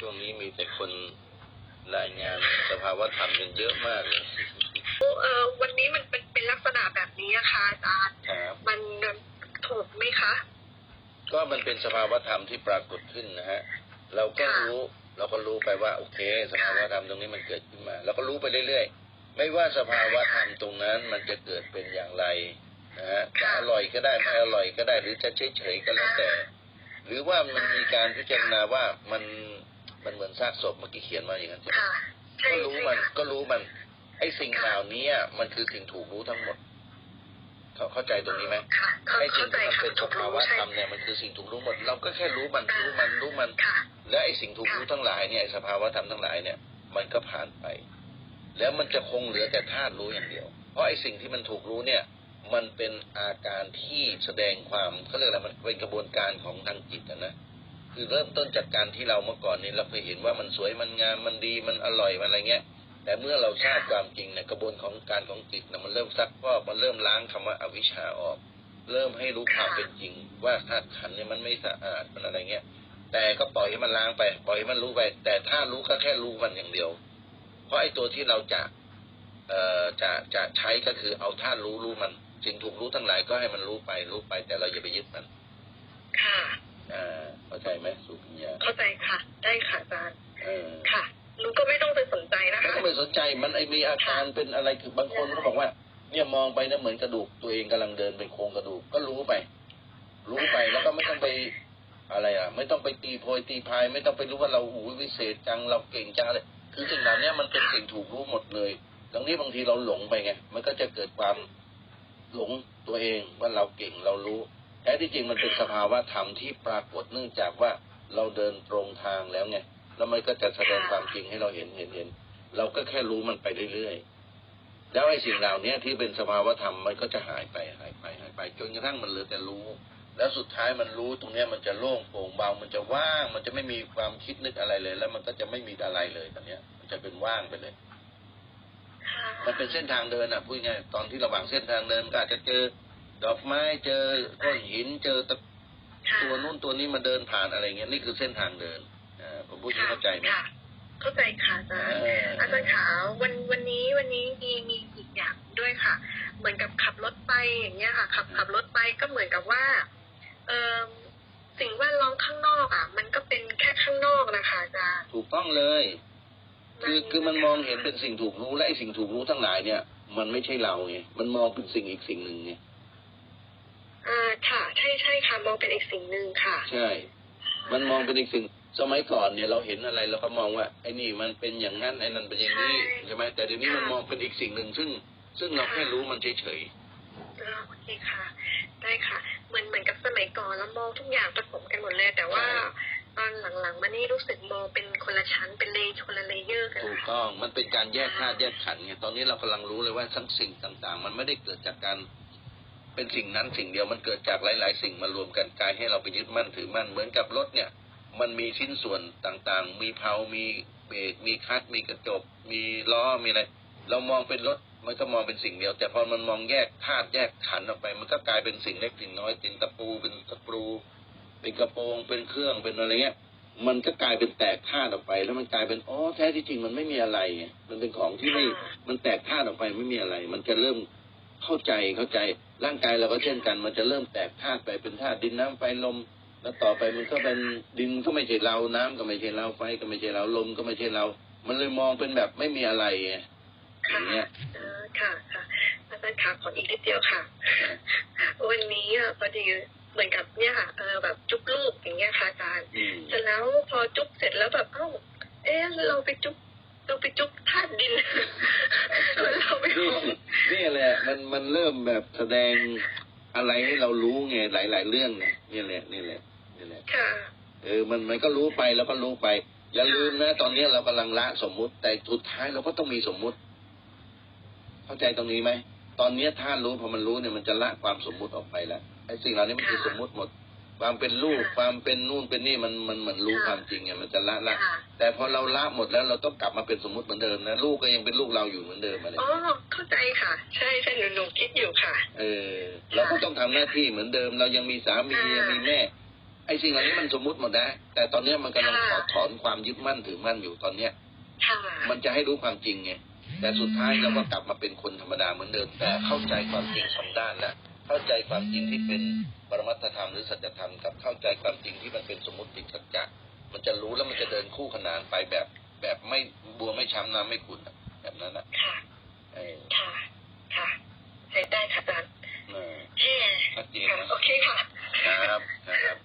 ช่วงนี้มีแต่คนรายงานสภาวะธรรมกันเยอะมากเลยเออวันนี้มันเป็นเป็นลักษณะแบบนี้นะคะอาจารย์ครับมันถูกไหมคะ ก็มันเป็นสภาวะธรรมที่ปรากฏขึ้นนะฮะ เราก็รู้เราก็รู้ไปว่าโอเค สภาวะธรรมตรงนี้มันเกิดขึ้นมาเราก็รู้ไปเรื่อยๆ ไม่ว่าสภาวะธรรมตรงนั้นมันจะเกิดเป็นอย่างไรนะฮะจะอร่อยก็ได้ไม่อร่อยก็ได้หรือจะเฉยๆก็แล้วแต่ หรือว่ามันมีการพิจารณาว่ามัน มันเหมือนซากศพเมื่อกี้เขียนมาอย่างนั้นใช่ไหมค่ะใช่ก็รู้ใช่มันค่ะก็รู้มัน ไอ้สิ่งเหล่านี้อะมันคือสิ่งถูกรู้ทั้งหมดเขาเข้าใจตรงนี้ไหมค่ะเข้าไอ้สิ่เข้างใจที่มันค่ะเป็นสถูกภารู้วะใช่ธรรมเนี่ยมันคือสิ่งถูกรู้หมด เราก็แค่รู้มันรู้มันรู้มันค่ะและไอ้สิ่งถูกรู้ทั้งหลายเนี่ยไอ้สภาวะธรรมทั้งหลายเนี่ย มันก็ผ่านไป แล้วมันจะคงเหลือแต่ธาตุรู้อย่างเดียว เพราะไอ้สิ่งที่มันถูกรู้เนี่ย มันเป็นอาการที่แสดงความเขาเรียกอะไรมันเป็นกระบวนการของทางจิตอะนะ คือเริ่มต้นจากการที่เราเมื่อก่อนนี้เราเคยเห็นว่ามันสวยมันงามมันดีมันอร่อยมันอะไรเงี้ย แต่เมื่อเราทราบความจริงเนี่ยกระบวนของการของจิตนะมันเริ่มซักฟอกมันเริ่มล้างคำว่าอวิชชาออก เริ่มให้รู้ความเป็นจริง ว่าธาตุขันเนี่ยมันไม่สะอาดมันอะไรเงี้ยแต่ก็ปล่อยให้มันล้างไป ปล่อยให้มันรู้ไป แต่ถ้ารู้ก็แค่รู้มันอย่างเดียว เพราะไอ้ตัวที่เราจะเอ่อจะจะใช้ก็คือเอาธาตุรู้รู้มันสิ่งถูกรู้ทั้งหลายก็ให้มันรู้ไปรู้ไป แต่เราอย่าไปยึดมันค่ะ อ่าเข้าใจไหมสุปัญญาเข้าใจค่ะ ได้ค่ะอาจารย์เออค่ะรู้ก็ไม่ต้องไปสนใจนะไม่คะต้องไปสนใจมันไอมีอาการเป็นอะไรคือบางคนก็บอกว่า เนี่ยมองไปนะเหมือนกระดูกตัวเองกำลังเดินเป็นโครงกระดูกก็รู้ไป รู้ไปแล้วก็ไม่ต้องไปอะไรอะ ไม่ต้องไปตีโพยตีพาย ไม่ต้องไปรู้ว่าเราหูวิเศษจังเราเก่งจังเลยคือสิ่งเหล่านี้มันเป็นสิ่งถูกรู้หมดเลยดังนี้บางทีเราหลงไปไง มันก็จะเกิดความหลงตัวเองว่าเราเก่งเรารู้ แท้ที่จริงมันเป็นสภาวะธรรมที่ปรากฏเนื่องจากว่าเราเดินตรงทางแล้วไงแล้วมันก็จะแสดงความจริงให้เราเห็นเห็นเห็น เราก็แค่รู้มันไปเรื่อยๆ แล้วไอ้สิ่งเหล่านี้ที่เป็นสภาวธรรมมันก็จะหายไปหายไปหายไปจนกระทั่งมันเหลือแต่รู้ แล้วสุดท้ายมันรู้ตรงเนี้ยมันจะโล่งโปร่งเบา มันจะว่าง มันจะไม่มีความคิดนึกอะไรเลย แล้วมันก็จะไม่มีอะไรเลยตอนเนี้ย มันจะเป็นว่างไปเลยค่ะมันเป็นเส้นทางเดินอะพูดง่ายๆตอนที่ระหว่างเส้นทางเดินมันก็อาจจะเจอ ดอกไม้เจอก้อนหินเจอตะค่ะตัวนู่นตัวนี้มาเดินผ่านอะไรเงี้ยนี่คือเส้นทางเดินอ่าผมพูดให้เข้าใจไหมค่ะเข้าใจค่ะอาจารย์เอออาจารย์ขาวันวันนี้วันนี้มีมีอีกอย่างด้วยค่ะ เหมือนกับขับรถไปอย่างเงี้ยค่ะ ขับขับรถไปก็เหมือนกับว่า เออสิ่งแวดล้อมข้างนอกอะ มันก็เป็นแค่ข้างนอกนะคะอาจารย์ถูกต้องเลย คือคือมันมองเห็นเป็นสิ่งถูกรู้และไอ้สิ่งถูกรู้ทั้งหลายเนี่ย มันไม่ใช่เราไงมันมองเป็นสิ่งอีกสิ่งหนึ่งไงอ่าค่ะใช่ใช่ ค่ะมองเป็นอีกสิ่งหนึ่งค่ะ ใช่ มันมองเป็นอีกสิ่ง สมัยก่อนเนี่ยเราเห็นอะไรเราก็มองว่าไอ้นี่มันเป็นอย่างนั้นไอ้นั่นเป็นอย่างนี้ใช่ใช่ไหมแต่เดี๋ยวนี้ค่ะมันมองเป็นอีกสิ่งหนึ่งซึ่ง ซึ่งเราแค่รู้มันเฉยอ่าโอเคค่ะ ได้ค่ะ เหมือนเหมือนกับสมัยก่อนเรามองทุกอย่างผสมกันหมดเลย แต่ว่าตอนหลังๆมานี่รู้สึกมองเป็นคนละชั้นเป็นเลย์คนละเลเยอร์กันๆถูกค่ะต้องมันเป็นการแยกธาตุแยกขันธ์ไงตอนนี้เรากำลังรู้เลยว่าทั้งสิ่งต่าง ๆ มันไม่ได้เกิดจากการ เป็นสิ่งนั้นสิ่งเดียวมันเกิดจากหลาย ๆ สิ่งมารวมกันกลายให้เราไปยึดมั่นถือมั่นเหมือนกับรถเนี่ย มันมีชิ้นส่วนต่างๆ มีเพลามีเบรกมีคลัตช์มีกระจก มีล้อมีอะไรเรามองเป็นรถมันก็มองเป็นสิ่งเดียว แต่พอมันมองแยกธาตุแยกขันธ์ออกไป มันก็กลายเป็นสิ่งเล็กสิ่งน้อยเป็นตะปูเป็นตะปูเป็นกระโปรงเป็นเครื่องเป็นอะไรเงี้ยมันก็กลายเป็นแตกธาตุออกไป แล้วมันกลายเป็นอ๋อแท้ที่จริงมันไม่มีอะไรไงมันเป็นของที่ไม่มันแตกธาตุออกไปไม่มีอะไร มันจะเริ่ม เข้าใจเข้าใจร่างกายเราก็เช่นกัน มันจะเริ่มแตกธาตุไปเป็นธาตุดินน้ำไฟลม แล้วต่อไปมันก็เป็นดินก็ไม่ใช่เราน้ำก็ไม่ใช่เราไฟก็ไม่ใช่เราลมก็ไม่ใช่เรา มันเลยมองเป็นแบบไม่มีอะไรไงอค่ะย่างเงี้ยเออค่ะค่ะอาจารย์ขาขออีกนิดเดียวค่ะ วันนี้อะพอดีเหมือนกับเนี่ยค่ะเออแบบจุ๊บลูกอย่างเงี้ยค่ะอาจารย์อืมเสร็จแล้วพอจุ๊บเสร็จแล้วแบบเอ้าเอ๊ะเราไปจุ๊บ เราไปจุ๊บธาตุดินเราไปนี่ของนี่แหละ มันมันเริ่มแบบแสดงอะไรให้เรารู้ไงหลาย ๆ เรื่องเนี่ยนี่แหละนี่แหละนี่แหละค่ะเออมันมันก็รู้ไปแล้วก็รู้ไป อย่าลืมนะ ตอนนี้เรากำลังละสมมุติ แต่สุดท้ายเราก็ต้องมีสมมุติ เข้าใจตรงนี้ไหมตอนนี้ถ้ารู้พอมันรู้เนี่ยมันจะละความสมมุติออกไปแล้วไอ้สิ่งเหล่านี้มันคือค่ะสมมุติหมด ความเป็นลูกค่ะความเป็นนู่นเป็นนี่มันมันเหมือนรู้ค่ะความจริงไงมันจะละละค่ะแต่พอเราละหมดแล้วเราต้องกลับมาเป็นสมมุติเหมือนเดิมนะลูกก็ยังเป็นลูกเราอยู่เหมือนเดิมอะไรอ๋อเข้าใจค่ะ ใช่ใช่หนูหนูคิดอยู่ค่ะ เออ เราก็ต้องทำหน้าที่เหมือนเดิม เรายังมีสามีค่ะยังมีแม่ไอ้สิ่งเหล่านี้มันสมมุติหมดนะแต่ตอนเนี้ยมันกำลังถค่ะอดถอนความยึดมั่นถือมั่นอยู่ตอนเนี้ยค่ะมันจะให้รู้ความจริงไงแต่สุดท้ายเราก็กลับมาเป็นคนธรรมดาเหมือนเดิมแต่เข้าใจความจริงสองด้านแล้ว เข้าใจความจริงที่เป็นปรมัตธรรมหรือสัจธรรมกับเข้าใจความจริงที่มันเป็นสมมติสัจจะมันจะรู้แล้วมันจะเดินคู่ขนานไปแบบแบบไม่บัวไม่ช้ำน้ำไม่ขุ่นแบบนั้นนะค่ะค่ะค่ะใช้ได้ค่ะอาจารย์โอเคค่ะโอเคค่ะครับครับ